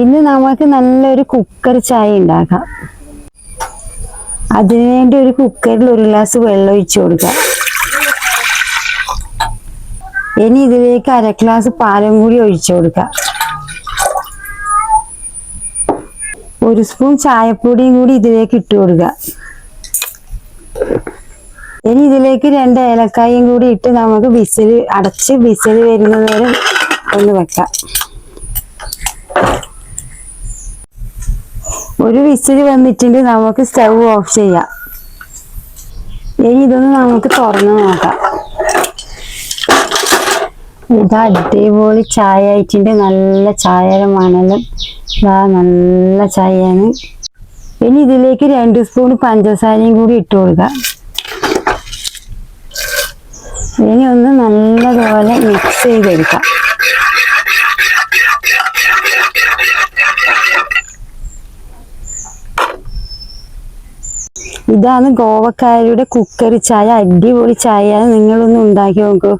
ഇന്ന് നമുക്ക് നല്ലൊരു കുക്കർ ചായ ഉണ്ടാക്കാം അതിനുവേണ്ടി ഒരു കുക്കറിൽ ഒരു ഗ്ലാസ് വെള്ളം ഒഴിച്ചു കൊടുക്കാം. ഇനി ഇതിലേക്ക് അര ഗ്ലാസ് പാലും കൂടി ഒഴിച്ചു കൊടുക്കാം. ഒരു സ്പൂൺ ചായപ്പൊടിയും കൂടി ഇതിലേക്ക് ഇട്ട് കൊടുക്കുക ഇനി ഇതിലേക്ക് രണ്ട് ഏലക്കായും കൂടി ഇട്ട് നമുക്ക് വിസിൽ അടച്ച് വിസിൽ വരുന്നത് വരെ ഒന്ന് വെക്കാം. ഒരു വിസിൽ വന്നിട്ടുണ്ട് നമുക്ക് സ്റ്റവ് ഓഫ് ചെയ്യാം. ഇനി ഇതൊന്ന് നമുക്ക് തുറന്ന് നോക്കാം. ഇത് അടിപൊളി ചായ ആയിട്ടുണ്ട് നല്ല ചായയുടെ മണലും. ഇതാ നല്ല ചായയാണ്. ഇനി ഇതിലേക്ക് രണ്ട് സ്പൂൺ പഞ്ചസാരയും കൂടി ഇട്ട് കൊടുക്കാം. ഇനി ഒന്ന് നല്ലതുപോലെ മിക്സ് ചെയ്തെടുക്കാം. ഇതാണ് ഗോവക്കാരുടെ കുക്കറി ചായ അടിപൊളി ചായയാണ് നിങ്ങളൊന്ന് ഉണ്ടാക്കി നോക്കൂ.